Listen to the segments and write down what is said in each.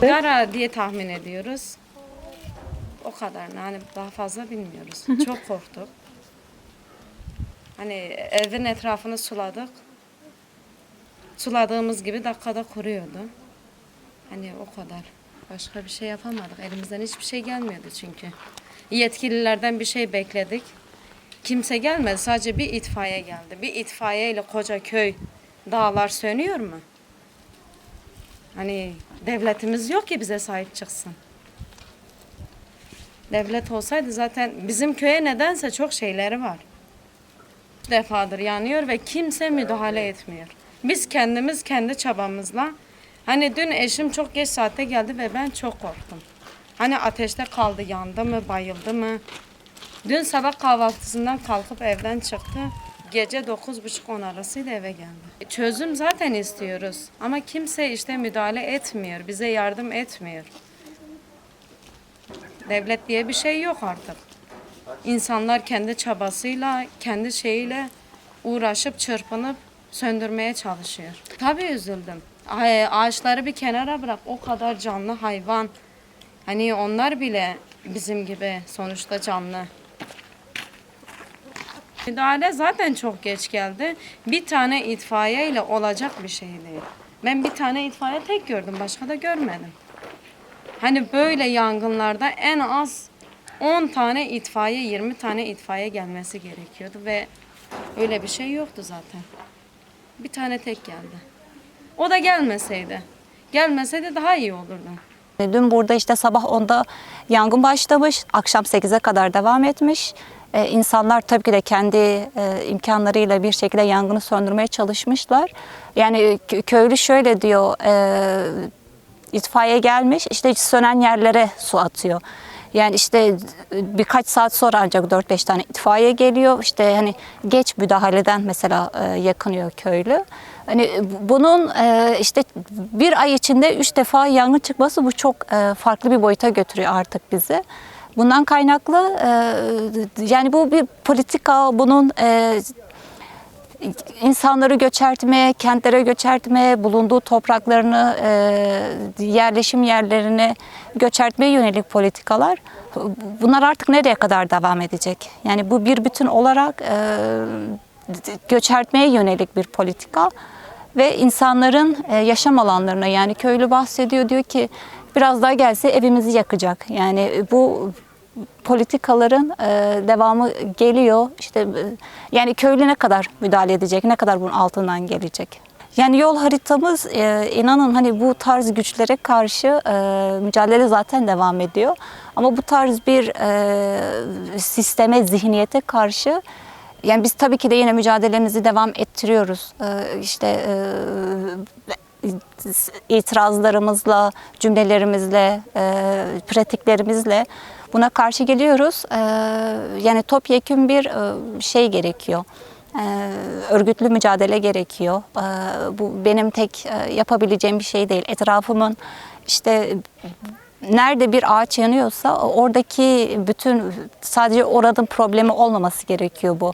Gara diye tahmin ediyoruz. O kadar. Yani daha fazla bilmiyoruz. Çok korktuk. Hani evin etrafını suladık. Suladığımız gibi dakikada kuruyordu. Hani o kadar. Başka bir şey yapamadık. Elimizden hiçbir şey gelmiyordu çünkü. Yetkililerden bir şey bekledik. Kimse gelmedi. Sadece bir itfaiye geldi. Bir itfaiye ile koca köy dağlar sönüyor mu? Hani devletimiz yok ki bize sahip çıksın. Devlet olsaydı zaten bizim köye nedense çok şeyleri var. Defadır yanıyor ve kimse müdahale etmiyor. Biz kendimiz kendi çabamızla hani dün eşim çok geç saatte geldi ve ben çok korktum. Hani ateşte kaldı, yandı mı, bayıldı mı? Dün sabah kahvaltısından kalkıp evden çıktı. Gece 9.30-10 arasıydı eve geldi. Çözüm zaten istiyoruz ama kimse işte müdahale etmiyor, bize yardım etmiyor. Devlet diye bir şey yok artık. İnsanlar kendi çabasıyla, kendi şeyiyle uğraşıp çırpınıp söndürmeye çalışıyor. Tabii üzüldüm. Ay- Ağaçları bir kenara bırak. O kadar canlı hayvan. Hani onlar bile bizim gibi sonuçta canlı. Müdahale zaten çok geç geldi. Bir tane itfaiye ile olacak bir şey değil. Ben bir tane itfaiye tek gördüm. Başka da görmedim. Hani böyle yangınlarda en az 10 tane itfaiye, 20 tane itfaiye gelmesi gerekiyordu ve öyle bir şey yoktu zaten. Bir tane tek geldi. O da gelmeseydi. Gelmeseydi daha iyi olurdu. Dün burada işte sabah 10'da yangın başlamış, akşam 8'e kadar devam etmiş. Ee, insanlar tabii ki de kendi e, imkanlarıyla bir şekilde yangını söndürmeye çalışmışlar. Yani kö- köylü şöyle diyor, e, itfaiye gelmiş, işte sönen yerlere su atıyor. Yani işte birkaç saat sonra ancak 4-5 tane itfaiye geliyor. İşte hani geç müdahaleden mesela e, yakınıyor köylü. Hani bunun işte bir ay içinde üç defa yangın çıkması bu çok farklı bir boyuta götürüyor artık bizi. Bundan kaynaklı e, yani bu bir politika, bunun e, insanları göçertme, kentlere göçertme, bulunduğu topraklarını, e, yerleşim yerlerini göçertmeye yönelik politikalar. Bunlar artık nereye kadar devam edecek? Yani bu bir bütün olarak e, göçertmeye yönelik bir politika ve insanların e, yaşam alanlarına yani köylü bahsediyor diyor ki biraz daha gelse evimizi yakacak. Yani bu politikaların e, devamı geliyor. İşte e, yani köylü ne kadar müdahale edecek, ne kadar bunun altından gelecek. Yani yol haritamız e, inanın hani bu tarz güçlere karşı e, mücadele zaten devam ediyor. Ama bu tarz bir e, sisteme, zihniyete karşı yani biz tabii ki de yine mücadelemizi devam ettiriyoruz. E, işte e, itirazlarımızla, cümlelerimizle, e, pratiklerimizle buna karşı geliyoruz. E, yani topyekün bir e, şey gerekiyor. E, örgütlü mücadele gerekiyor. E, bu benim tek e, yapabileceğim bir şey değil. Etrafımın işte nerede bir ağaç yanıyorsa oradaki bütün sadece oranın problemi olmaması gerekiyor bu.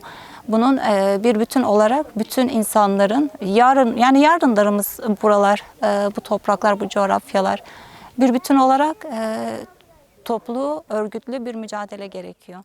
Bunun e, bir bütün olarak bütün insanların yarın yani yarınlarımız buralar, e, bu topraklar, bu coğrafyalar bir bütün olarak e, toplu, örgütlü bir mücadele gerekiyor.